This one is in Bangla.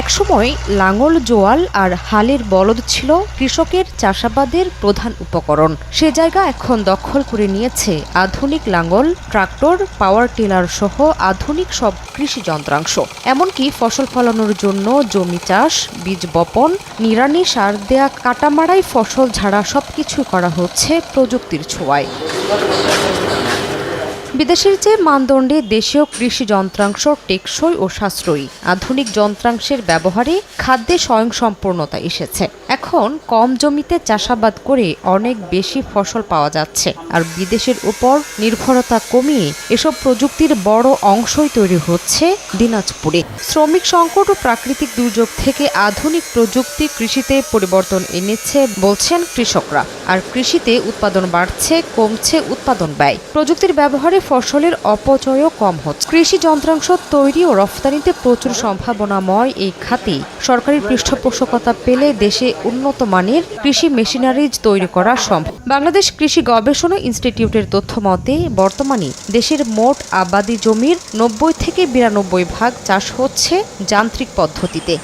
একসময় লাঙল জোয়াল আর হালের বলদ ছিল কৃষকের চাষাবাদের প্রধান উপকরণ। সে জায়গা এখন দখল করে নিয়েছে আধুনিক লাঙল, ট্রাক্টর, পাওয়ার টিলার সহ আধুনিক সব কৃষি যন্ত্রাংশ। এমনকি ফসল ফলানোর জন্য জমি চাষ, বীজ বপন নিরানি সার দেয়া, কাটামারাই ফসল ঝাড়া সবকিছু করা হচ্ছে প্রযুক্তির ছোঁয়ায়। বিদেশের যে মানদণ্ডে দেশীয় কৃষি যন্ত্রাংশ টেকসই ও সাশ্রয়ী। আধুনিক যন্ত্রাংশের ব্যবহারে খাদ্যে স্বয়ংসম্পূর্ণতা এসেছে। এখন কম জমিতে চাষাবাদ করে অনেক বেশি ফসল পাওয়া যাচ্ছে। আর বিদেশের উপর নির্ভরতা কমিয়ে এসব প্রযুক্তির বড় অংশই তৈরি হচ্ছে দিনাজপুরে। শ্রমিক সংকট ও প্রাকৃতিক দুর্যোগ থেকে আধুনিক প্রযুক্তি কৃষিতে পরিবর্তন এনেছে বলছেন কৃষকরা। আর কৃষিতে উৎপাদন বাড়ছে, কমছে উৎপাদন ব্যয়। প্রযুক্তির ব্যবহারে ফসলের অপচয়ও কম হচ্ছে। কৃষি যন্ত্রাংশ তৈরি ও রফতানিতে প্রচুর সম্ভাবনাময় এই খাতে সরকারি পৃষ্ঠপোষকতা পেলে দেশে উন্নত মানের কৃষি মেশিনারিজ তৈরি করা সম্ভব। বাংলাদেশ কৃষি গবেষণা ইনস্টিটিউটের তথ্য মতে, বর্তমানে দেশের মোট আবাদি জমির নব্বই থেকে বিরানব্বই ভাগ চাষ হচ্ছে যান্ত্রিক পদ্ধতিতে।